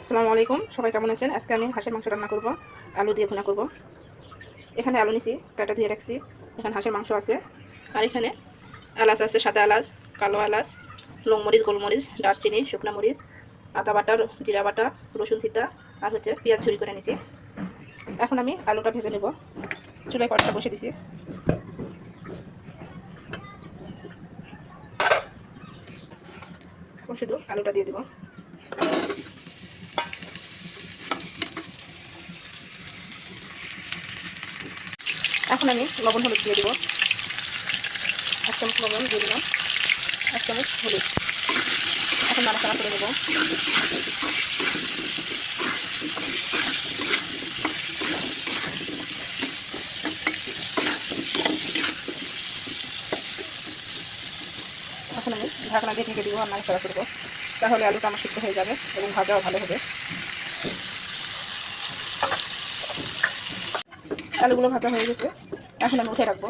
আসসালামু আলাইকুম। সবাই কেমন আছেন? আজকে আমি হাঁসের মাংস রান্না করব, আলু দিয়ে ভুনা করব। এখানে আলু নিছি, কাটা ধুয়ে রাখছি। এখানে হাঁসের মাংস আছে। আর এখানে এলাচ আছে, সাদা এলাচ, কালো এলাচ, লংমরিচ, গোলমরিচ, দারচিনি, শুকনো মরিচ, আদা বাটা, জিরা বাটা, রসুন থিতা আর হচ্ছে পেঁয়াজ ছুরি করে নিছি। এখন আমি আলুটা ভেজে নেব। চুলায় কড়াটা বসে দিছি। শুধু আলুটা দিয়ে দেবো। এখন আমি লবণ হলুদ দিয়ে দেবো। এক চামচ লবণ দিয়ে দিলাম। এক চামচ হলুদ। এখন নাড়াচাড়া করে দেবো এখন আমি ঢাকনা দিয়ে ঢেকে দিব আর নাড়াচাড়া করব তাহলে আলুটা আমার সিদ্ধ হয়ে যাবে এবং ভাজাও ভালো হবে। আলুগুলো ভাজা হয়ে গেছে। এখন আমি উঠে রাখব।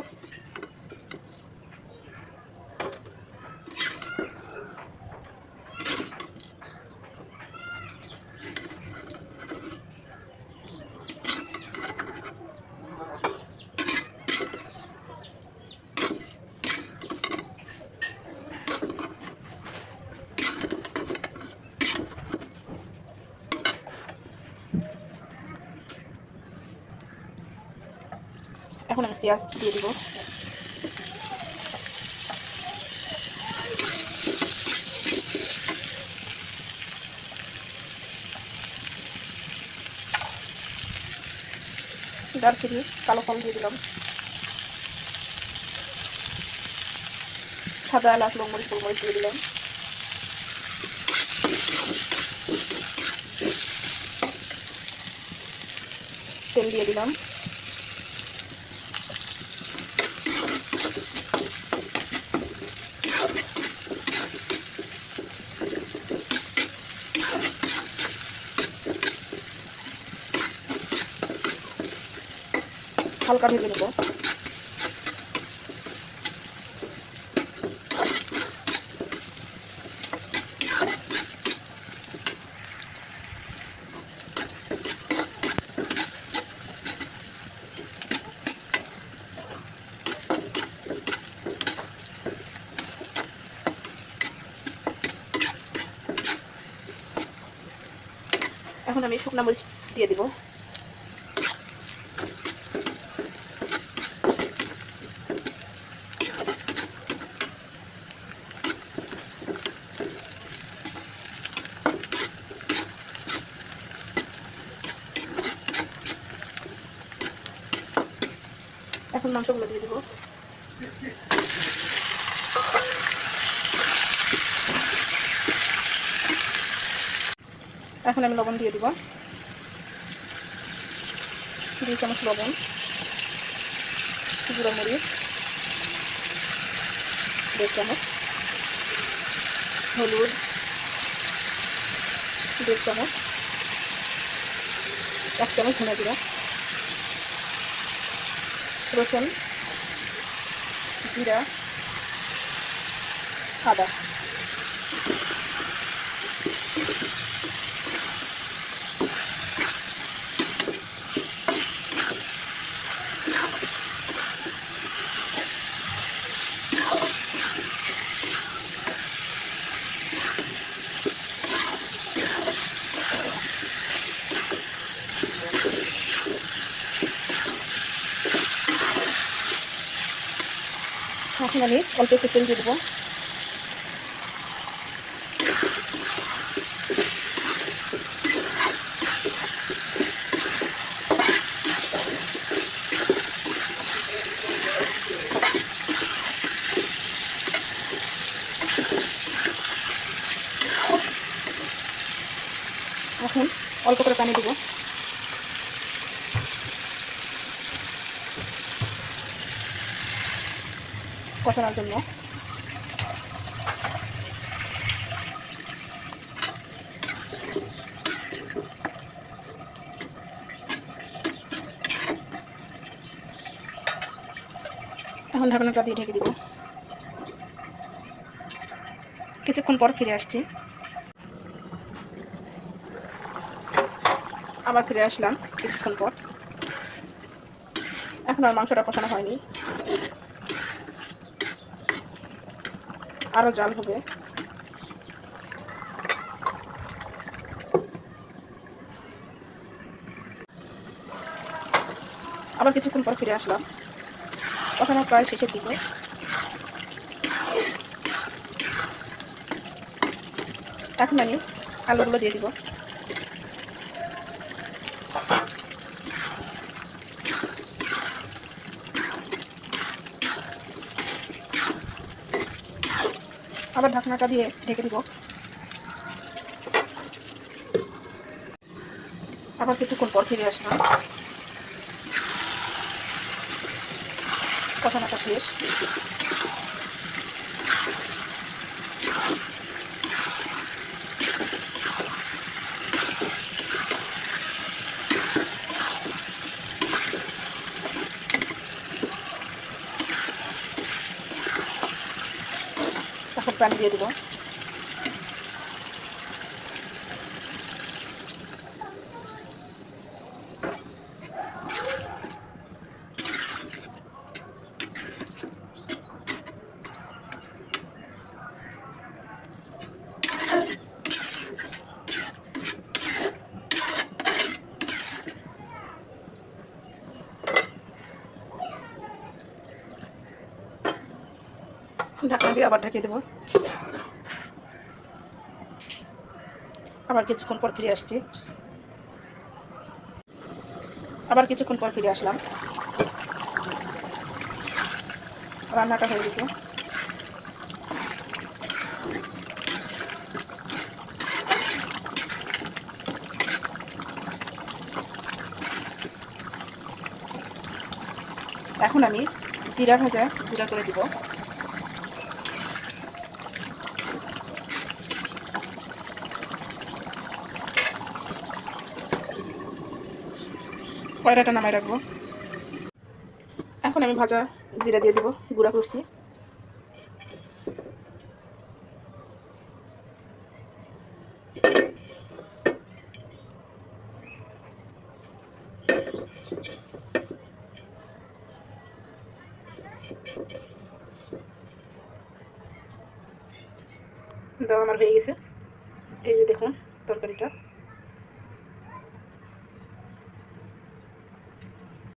এখন আমি পেঁয়াজ দিয়ে দিব। দারচিনি, কালো ফল দিয়ে দিলাম। সাদা এলাচ লঙ্গমরিচ গোলমরিচ দিয়ে দিলাম। তেল দিয়ে দিলাম। হালকা ভেজে নেব। এখন আমি শুকনা মরিচ দিয়ে দিব। এখন মাংসগুলো দিয়ে দেবো। এখন আমি লবণ দিয়ে দিব। দুই চামচ লবণ, গুঁড়ো মরিচ, দেড় চামচ, হলুদ, দেড় চামচ, এক চামচ ধনে জিরা রসুন জিরা আদা এখন আমি অল্প একটু তেল দিয়ে দেবো। এখন অল্প করে পানি দেবো। কষানোর জন্য। এখন ঢাকনাটা দিয়ে ঢেকে দিব। কিছুক্ষণ পর ফিরে আসছি। আবার ফিরে আসলাম কিছুক্ষণ পর। এখন আর মাংসটা কষানো হয়নি। আরও জাল হবে। আবার কিছুক্ষণ পর ফিরে আসলাম। ওখানে প্রায় শেষের দিকে। এখন আমি আলুগুলো দিয়ে দিব। আবার ঢাকনাটা দিয়ে ঢেকে দিব। আবার কিছুক্ষণ পর ফিরে আসলাম। কষানোটা শেষ। তারপর প্যান দিয়ে দেবো। ঢাকনা দিয়ে আবার ঢেকে দেবো। আবার কিছুক্ষণ পর ফিরে আসছি। আবার কিছুক্ষণ পর ফিরে আসলাম। রান্নাটা হয়ে গেছে। এখন আমি জিরা ভাজা গুঁড়া করে দিব। কয়রাটা নামাই রাখব? এখন আমি ভাজা জিরা দিয়ে দিব, গুঁড়া করছি। দাও, আমার হয়ে গেছে। এই যে দেখুন তরকারিটা।